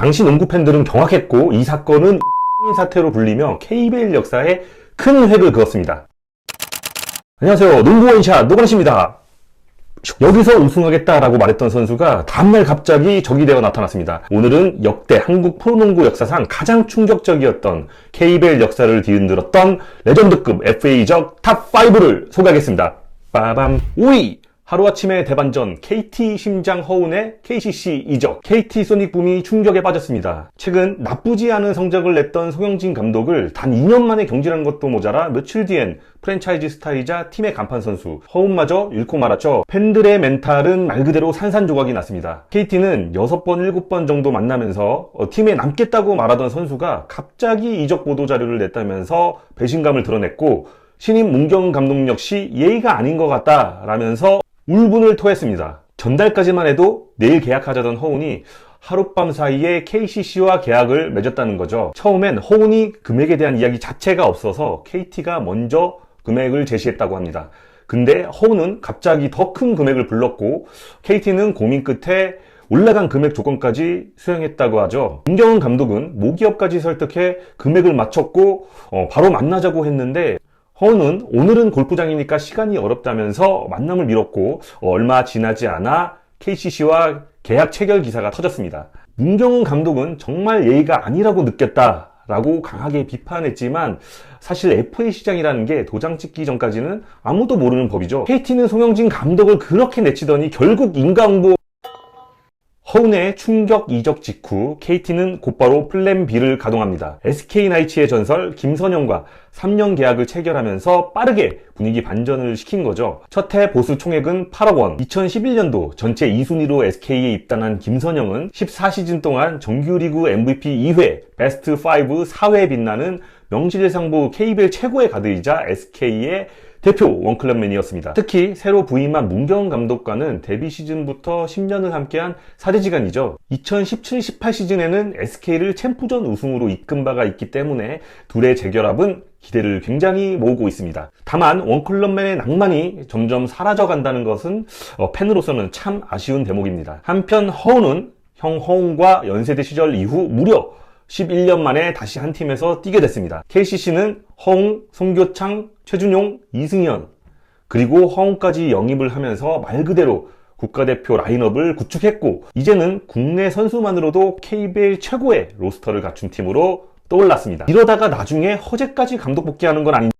당시 농구 팬들은 경악했고 이 사건은 사태로 불리며 KBL 역사에 큰 획을 그었습니다. 안녕하세요. 농구 원샷 노건씨입니다. 여기서 우승하겠다라고 말했던 선수가 다음날 갑자기 적이 되어 나타났습니다. 오늘은 역대 한국 프로농구 역사상 가장 충격적이었던 KBL 역사를 뒤흔들었던 레전드급 FA적 탑5를 소개하겠습니다. 빠밤 5위 하루아침에 대반전 KT 심장 허운의 KCC 이적 KT 소닉붐이 충격에 빠졌습니다. 최근 나쁘지 않은 성적을 냈던 송영진 감독을 단 2년 만에 경질한 것도 모자라 며칠 뒤엔 프랜차이즈 스타이자 팀의 간판 선수 허운마저 잃고 말았죠. 팬들의 멘탈은 말 그대로 산산조각이 났습니다. KT는 6번, 7번 정도 만나면서 어, 팀에 남겠다고 말하던 선수가 갑자기 이적 보도 자료를 냈다면서 배신감을 드러냈고 신임 문경 감독 역시 예의가 아닌 것 같다라면서 울분을 토했습니다. 전달까지만 해도 내일 계약하자던 허운이 하룻밤 사이에 KCC와 계약을 맺었다는 거죠. 처음엔 허운이 금액에 대한 이야기 자체가 없어서 KT가 먼저 금액을 제시했다고 합니다. 근데 허운은 갑자기 더 큰 금액을 불렀고 KT는 고민 끝에 올라간 금액 조건까지 수행했다고 하죠. 문경은 감독은 모기업까지 설득해 금액을 맞췄고 어, 바로 만나자고 했는데 허는 오늘은 골프장이니까 시간이 어렵다면서 만남을 미뤘고 어, 얼마 지나지 않아 KCC와 계약 체결 기사가 터졌습니다. 문경은 감독은 정말 예의가 아니라고 느꼈다 라고 강하게 비판했지만 사실 FA 시장이라는 게 도장 찍기 전까지는 아무도 모르는 법이죠. KT는 송영진 감독을 그렇게 내치더니 결국 인가응보 허운의 충격 이적 직후 KT는 곧바로 플랜 B를 가동합니다. SK 나이츠의 전설 김선영과 3년 계약을 체결하면서 빠르게 분위기 반전을 시킨 거죠. 첫해 보수 총액은 8억 원. 2011년도 전체 2순위로 SK에 입단한 김선영은 14시즌 동안 정규리그 MVP 2회, 베스트 5 4회에 빛나는 명실상부 KBL 최고의 가드이자 SK의 대표 원클럽맨이었습니다. 특히 새로 부임한 문경 감독과는 데뷔 시즌부터 10년을 함께한 사제지간이죠. 2017-18 시즌에는 SK를 챔프전 우승으로 이끈 바가 있기 때문에 둘의 재결합은 기대를 굉장히 모으고 있습니다. 다만 원클럽맨의 낭만이 점점 사라져 간다는 것은 어, 팬으로서는 참 아쉬운 대목입니다. 한편 허운은 형 허운과 연세대 시절 이후 무려 11년 만에 다시 한 팀에서 뛰게 됐습니다. KCC는 허웅, 송교창, 최준용, 이승현 그리고 허웅까지 영입을 하면서 말 그대로 국가대표 라인업을 구축했고 이제는 국내 선수만으로도 KBL 최고의 로스터를 갖춘 팀으로 떠올랐습니다. 이러다가 나중에 허재까지 감독 복귀하는 건 아닌지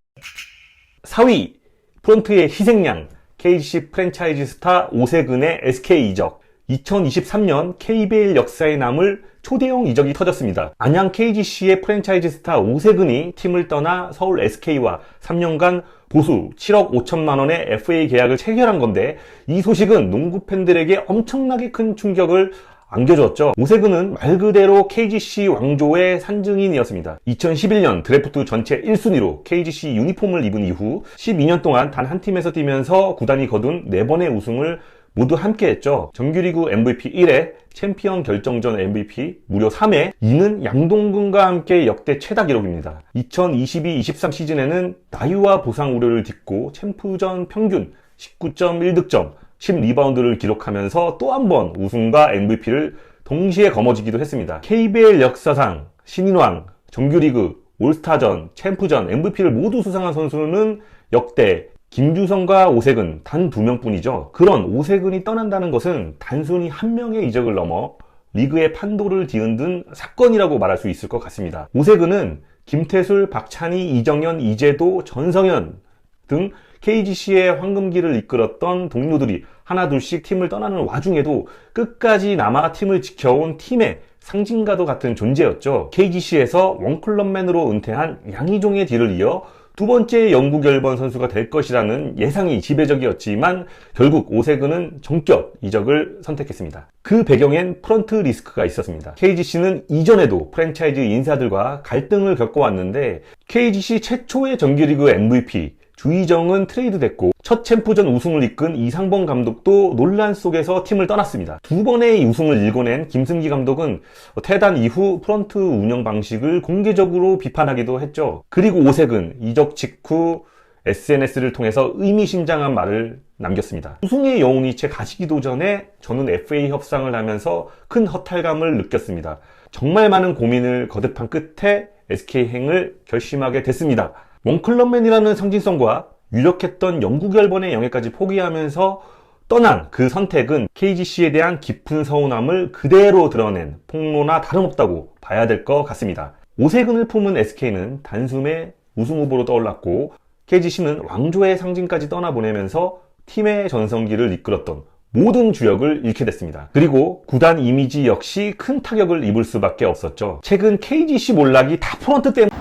4위 프론트의 희생양 KGC 프랜차이즈 스타 오세근의 SK 이적 2023년 KBL 역사에 남을 초대형 이적이 터졌습니다. 안양 KGC의 프랜차이즈 스타 오세근이 팀을 떠나 서울 SK와 3년간 보수 7억 5천만 원의 FA 계약을 체결한 건데 이 소식은 농구 팬들에게 엄청나게 큰 충격을 안겨줬죠. 오세근은 말 그대로 KGC 왕조의 산증인이었습니다. 2011년 드래프트 전체 1순위로 KGC 유니폼을 입은 이후 12년 동안 단 한 팀에서 뛰면서 구단이 거둔 4번의 우승을 모두 함께 했죠. 정규리그 MVP 1회, 챔피언 결정전 MVP 무려 3회, 이는 양동근과 함께 역대 최다 기록입니다. 2022-23 시즌에는 나이와 부상 우려를 딛고 챔프전 평균 19.1득점, 10리바운드를 기록하면서 또 한 번 우승과 MVP를 동시에 거머쥐기도 했습니다. KBL 역사상 신인왕, 정규리그, 올스타전, 챔프전, MVP를 모두 수상한 선수는 역대 김주성과 오세근 단 두 명뿐이죠. 그런 오세근이 떠난다는 것은 단순히 한 명의 이적을 넘어 리그의 판도를 뒤흔든 사건이라고 말할 수 있을 것 같습니다. 오세근은 김태술, 박찬희, 이정현, 이재도, 전성현 등 KGC의 황금기를 이끌었던 동료들이 하나둘씩 팀을 떠나는 와중에도 끝까지 남아 팀을 지켜온 팀의 상징과도 같은 존재였죠. KGC에서 원클럽맨으로 은퇴한 양희종의 뒤를 이어 두 번째 영구 결번 선수가 될 것이라는 예상이 지배적이었지만 결국 오세근은 정격 이적을 선택했습니다. 그 배경엔 프런트 리스크가 있었습니다. KGC는 이전에도 프랜차이즈 인사들과 갈등을 겪어왔는데 KGC 최초의 정규리그 MVP 주희정은 트레이드 됐고 첫 챔프전 우승을 이끈 이상범 감독도 논란 속에서 팀을 떠났습니다. 두 번의 우승을 일궈낸 김승기 감독은 퇴단 이후 프런트 운영 방식을 공개적으로 비판하기도 했죠. 그리고 오색은 이적 직후 SNS를 통해서 의미심장한 말을 남겼습니다. 우승의 영웅이 채 가시기도 전에 저는 FA 협상을 하면서 큰 허탈감을 느꼈습니다. 정말 많은 고민을 거듭한 끝에 SK행을 결심하게 됐습니다. 원클럽맨이라는 상징성과 유력했던 영국 열번의 영예까지 포기하면서 떠난 그 선택은 KGC에 대한 깊은 서운함을 그대로 드러낸 폭로나 다름없다고 봐야 될 것 같습니다. 오세근을 품은 SK는 단숨에 우승 후보로 떠올랐고 KGC는 왕조의 상징까지 떠나보내면서 팀의 전성기를 이끌었던 모든 주역을 잃게 됐습니다. 그리고 구단 이미지 역시 큰 타격을 입을 수밖에 없었죠. 최근 KGC 몰락이 다 프런트 때문에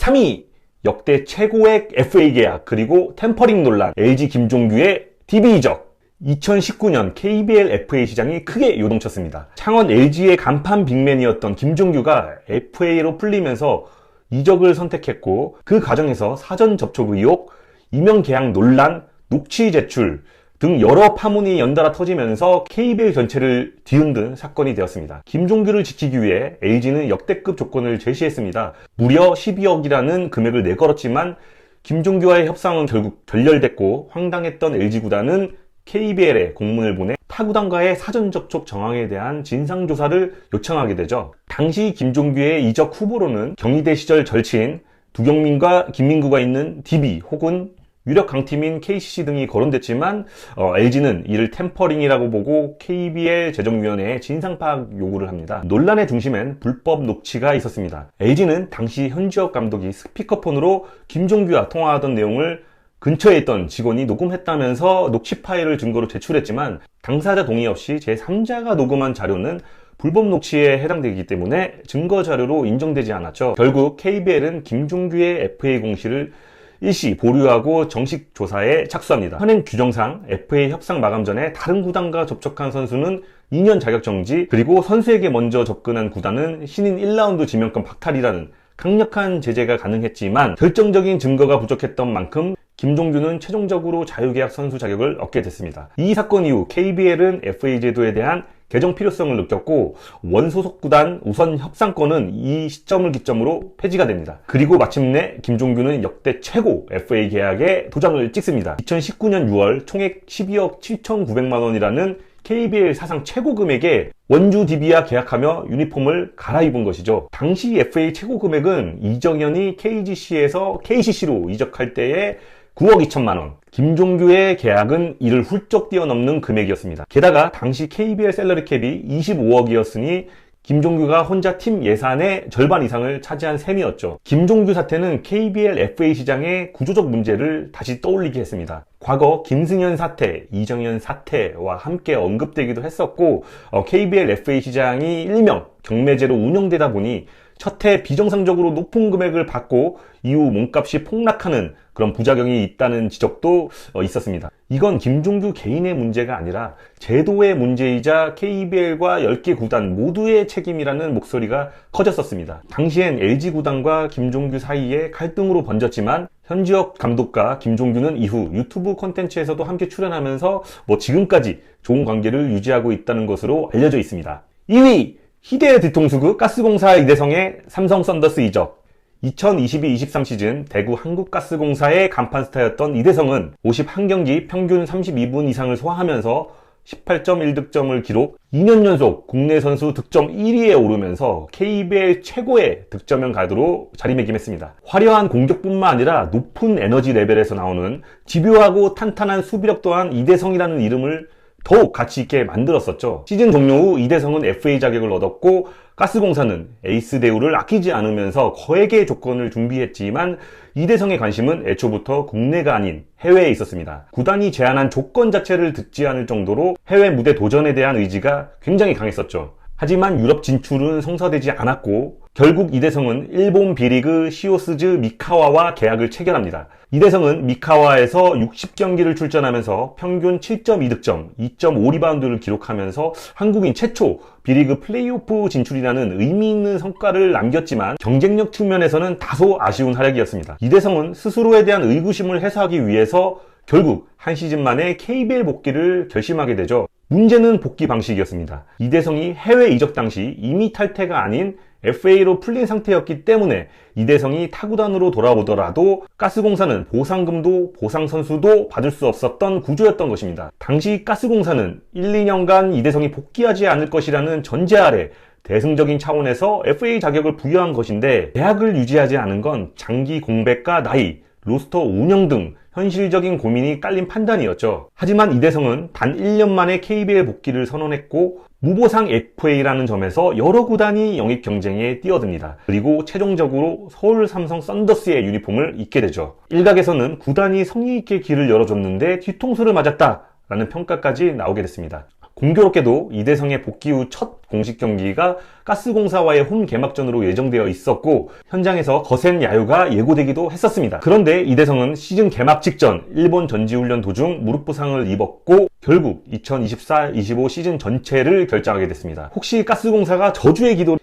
3위 역대 최고의 FA 계약 그리고 템퍼링 논란 LG 김종규의 DB 이적 2019년 KBL FA 시장이 크게 요동쳤습니다. 창원 LG의 간판 빅맨이었던 김종규가 FA로 풀리면서 이적을 선택했고 그 과정에서 사전 접촉 의혹, 이명 계약 논란, 녹취 제출 등 여러 파문이 연달아 터지면서 KBL 전체를 뒤흔든 사건이 되었습니다. 김종규를 지키기 위해 LG는 역대급 조건을 제시했습니다. 무려 12억이라는 금액을 내걸었지만 김종규와의 협상은 결국 결렬됐고 황당했던 LG 구단은 KBL에 공문을 보내 타구단과의 사전 접촉 정황에 대한 진상 조사를 요청하게 되죠. 당시 김종규의 이적 후보로는 경희대 시절 절친 두경민과 김민구가 있는 DB 혹은 유력 강팀인 KCC 등이 거론됐지만 어, LG는 이를 템퍼링이라고 보고 KBL 재정위원회에 진상 파악 요구를 합니다. 논란의 중심엔 불법 녹취가 있었습니다. LG는 당시 현지업 감독이 스피커폰으로 김종규와 통화하던 내용을 근처에 있던 직원이 녹음했다면서 녹취 파일을 증거로 제출했지만 당사자 동의 없이 제3자가 녹음한 자료는 불법 녹취에 해당되기 때문에 증거 자료로 인정되지 않았죠. 결국 KBL은 김종규의 FA 공시를 일시 보류하고 정식 조사에 착수합니다. 현행 규정상 FA 협상 마감 전에 다른 구단과 접촉한 선수는 2년 자격 정지 그리고 선수에게 먼저 접근한 구단은 신인 1라운드 지명권 박탈이라는 강력한 제재가 가능했지만 결정적인 증거가 부족했던 만큼 김종규는 최종적으로 자유계약 선수 자격을 얻게 됐습니다. 이 사건 이후 KBL은 FA 제도에 대한 개정 필요성을 느꼈고 원소속 구단 우선 협상권은 이 시점을 기점으로 폐지가 됩니다. 그리고 마침내 김종규는 역대 최고 FA 계약에 도장을 찍습니다. 2019년 6월 총액 12억 7,900만 원이라는 KBL 사상 최고 금액에 원주 DB와 계약하며 유니폼을 갈아입은 것이죠. 당시 FA 최고 금액은 이정현이 KGC에서 KCC로 이적할 때의 9억 2천만 원. 김종규의 계약은 이를 훌쩍 뛰어넘는 금액이었습니다. 게다가 당시 KBL 셀러리 캡이 25억이었으니 김종규가 혼자 팀 예산의 절반 이상을 차지한 셈이었죠. 김종규 사태는 KBL FA 시장의 구조적 문제를 다시 떠올리게 했습니다. 과거 김승현 사태, 이정현 사태와 함께 언급되기도 했었고 어, KBL FA 시장이 일명 경매제로 운영되다 보니 첫해 비정상적으로 높은 금액을 받고 이후 몸값이 폭락하는 그런 부작용이 있다는 지적도 어, 있었습니다. 이건 김종규 개인의 문제가 아니라 제도의 문제이자 KBL과 10개 구단 모두의 책임이라는 목소리가 커졌었습니다. 당시엔 LG 구단과 김종규 사이에 갈등으로 번졌지만 현지역 감독과 김종규는 이후 유튜브 콘텐츠에서도 함께 출연하면서 뭐 지금까지 좋은 관계를 유지하고 있다는 것으로 알려져 있습니다. 2위 희대 뒤통수구 가스공사 이대성의 삼성 썬더스 이적 2022-23 시즌 대구 한국가스공사의 간판 스타였던 이대성은 51경기 평균 32분 이상을 소화하면서 18.1득점을 기록 2년 연속 국내 선수 득점 1위에 오르면서 KBL 최고의 득점형 가드로 자리매김했습니다. 화려한 공격뿐만 아니라 높은 에너지 레벨에서 나오는 집요하고 탄탄한 수비력 또한 이대성이라는 이름을 더욱 가치 있게 만들었었죠. 시즌 종료 후 이대성은 FA 자격을 얻었고 가스공사는 에이스 대우를 아끼지 않으면서 거액의 조건을 준비했지만 이대성의 관심은 애초부터 국내가 아닌 해외에 있었습니다. 구단이 제안한 조건 자체를 듣지 않을 정도로 해외 무대 도전에 대한 의지가 굉장히 강했었죠. 하지만 유럽 진출은 성사되지 않았고 결국 이대성은 일본 비리그 시오스즈 미카와와 계약을 체결합니다. 이대성은 미카와에서 60경기를 출전하면서 평균 7.2득점, 2.5리바운드를 기록하면서 한국인 최초 비리그 플레이오프 진출이라는 의미 있는 성과를 남겼지만 경쟁력 측면에서는 다소 아쉬운 활약이었습니다. 이대성은 스스로에 대한 의구심을 해소하기 위해서 결국 한 시즌 만에 KBL 복귀를 결심하게 되죠. 문제는 복귀 방식이었습니다. 이대성이 해외 이적 당시 이미 탈퇴가 아닌 FA로 풀린 상태였기 때문에 이대성이 타구단으로 돌아오더라도 가스공사는 보상금도 보상 선수도 받을 수 없었던 구조였던 것입니다. 당시 가스공사는 1, 2년간 이대성이 복귀하지 않을 것이라는 전제 아래 대승적인 차원에서 FA 자격을 부여한 것인데 계약을 유지하지 않은 건 장기 공백과 나이, 로스터 운영 등 현실적인 고민이 깔린 판단이었죠. 하지만 이대성은 단 1년 만에 KBL 복귀를 선언했고 무보상 FA라는 점에서 여러 구단이 영입 경쟁에 뛰어듭니다. 그리고 최종적으로 서울 삼성 썬더스의 유니폼을 입게 되죠. 일각에서는 구단이 성의 있게 길을 열어줬는데 뒤통수를 맞았다 라는 평가까지 나오게 됐습니다. 공교롭게도 이대성의 복귀 후 첫 공식 경기가 가스공사와의 홈 개막전으로 예정되어 있었고 현장에서 거센 야유가 예고되기도 했었습니다. 그런데 이대성은 시즌 개막 직전 일본 전지훈련 도중 무릎 부상을 입었고 결국 2024-25 시즌 전체를 결정하게 됐습니다. 혹시 가스공사가 저주의 기도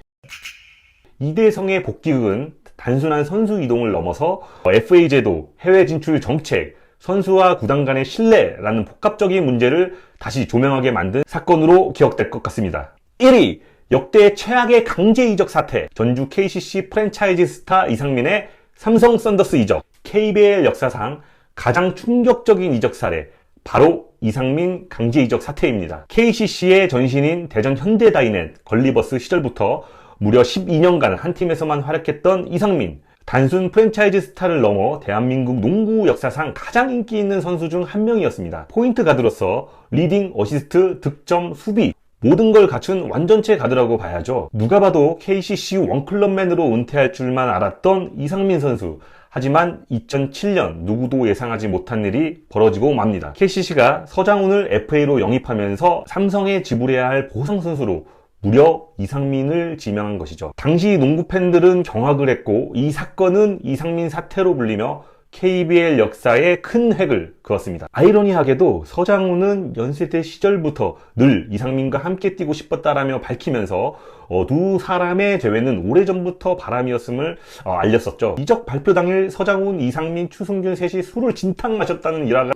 이대성의 복귀극은 단순한 선수 이동을 넘어서 FA 제도, 해외 진출 정책, 선수와 구단 간의 신뢰라는 복합적인 문제를 다시 조명하게 만든 사건으로 기억될 것 같습니다. 1위 역대 최악의 강제 이적 사태 전주 KCC 프랜차이즈 스타 이상민의 삼성 썬더스 이적 KBL 역사상 가장 충격적인 이적 사례 바로 이상민 강제 이적 사태입니다. KCC의 전신인 대전 현대다이넷 걸리버스 시절부터 무려 12년간 한 팀에서만 활약했던 이상민 단순 프랜차이즈 스타를 넘어 대한민국 농구 역사상 가장 인기 있는 선수 중 한 명이었습니다. 포인트 가드로서 리딩, 어시스트, 득점, 수비 모든 걸 갖춘 완전체 가드라고 봐야죠. 누가 봐도 KCC 원클럽맨으로 은퇴할 줄만 알았던 이상민 선수. 하지만 2007년 누구도 예상하지 못한 일이 벌어지고 맙니다. KCC가 서장훈을 FA로 영입하면서 삼성에 지불해야 할 보상 선수로 무려 이상민을 지명한 것이죠. 당시 농구 팬들은 경악을 했고 이 사건은 이상민 사태로 불리며 KBL 역사에 큰 획을 그었습니다. 아이러니하게도 서장훈은 연세대 시절부터 늘 이상민과 함께 뛰고 싶었다라며 밝히면서 어, 두 사람의 재회는 오래전부터 바람이었음을 어, 알렸었죠. 이적 발표 당일 서장훈, 이상민, 추승균 셋이 술을 진탕 마셨다는 일화가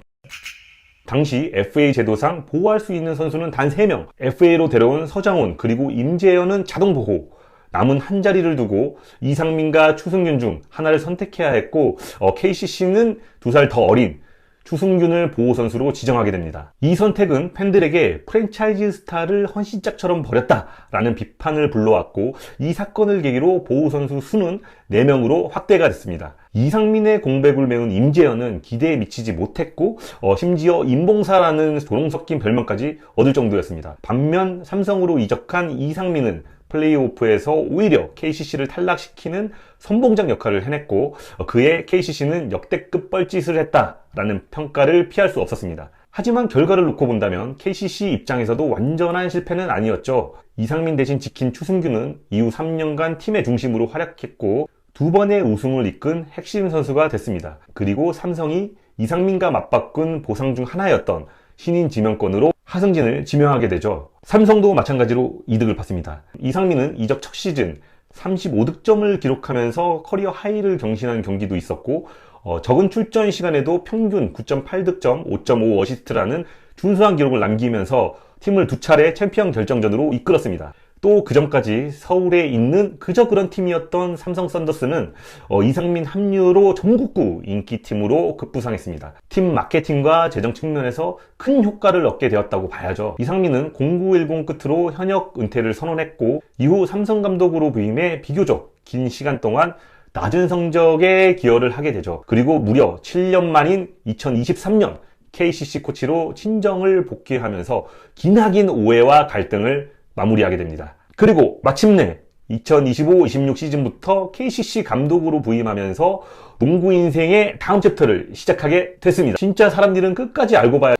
당시 FA 제도상 보호할 수 있는 선수는 단 3명. FA로 데려온 서장훈 그리고 임재현은 자동 보호. 남은 한 자리를 두고 이상민과 추승균 중 하나를 선택해야 했고 어, KCC는 두 살 더 어린 추승균을 보호 선수로 지정하게 됩니다. 이 선택은 팬들에게 프랜차이즈 스타를 헌신짝처럼 버렸다라는 비판을 불러왔고 이 사건을 계기로 보호 선수 수는 4명으로 확대가 됐습니다. 이상민의 공백을 메운 임재현은 기대에 미치지 못했고 어, 심지어 임봉사라는 조롱 섞인 별명까지 얻을 정도였습니다. 반면 삼성으로 이적한 이상민은 플레이오프에서 오히려 KCC를 탈락시키는 선봉장 역할을 해냈고 어, 그의 KCC는 역대급 뻘짓을 했다라는 평가를 피할 수 없었습니다. 하지만 결과를 놓고 본다면 KCC 입장에서도 완전한 실패는 아니었죠. 이상민 대신 지킨 추승규는 이후 3년간 팀의 중심으로 활약했고 두 번의 우승을 이끈 핵심 선수가 됐습니다. 그리고 삼성이 이상민과 맞바꾼 보상 중 하나였던 신인 지명권으로 하승진을 지명하게 되죠. 삼성도 마찬가지로 이득을 봤습니다. 이상민은 이적 첫 시즌 35득점을 기록하면서 커리어 하이를 경신한 경기도 있었고 어, 적은 출전 시간에도 평균 9.8득점, 5.5 어시스트라는 준수한 기록을 남기면서 팀을 두 차례 챔피언 결정전으로 이끌었습니다. 또 그전까지 서울에 있는 그저 그런 팀이었던 삼성 썬더스는 어, 이상민 합류로 전국구 인기팀으로 급부상했습니다. 팀 마케팅과 재정 측면에서 큰 효과를 얻게 되었다고 봐야죠. 이상민은 0910 끝으로 현역 은퇴를 선언했고 이후 삼성 감독으로 부임해 비교적 긴 시간 동안 낮은 성적에 기여를 하게 되죠. 그리고 무려 7년 만인 2023년 KCC 코치로 친정을 복귀하면서 기나긴 오해와 갈등을 마무리하게 됩니다. 그리고 마침내 2025-26 시즌부터 KCC 감독으로 부임하면서 농구 인생의 다음 챕터를 시작하게 됐습니다. 진짜 사람 일은 끝까지 알고 봐야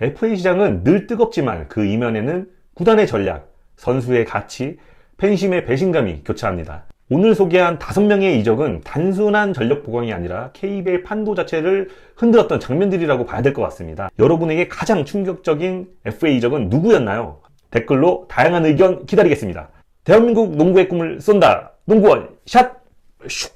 FA 시장은 늘 뜨겁지만 그 이면에는 구단의 전략, 선수의 가치, 팬심의 배신감이 교차합니다. 오늘 소개한 5명의 이적은 단순한 전력 보강이 아니라 KBL 판도 자체를 흔들었던 장면들이라고 봐야 될 것 같습니다. 여러분에게 가장 충격적인 FA 이적은 누구였나요? 댓글로 다양한 의견 기다리겠습니다. 대한민국 농구의 꿈을 쏜다. 농구원 샷! 슉!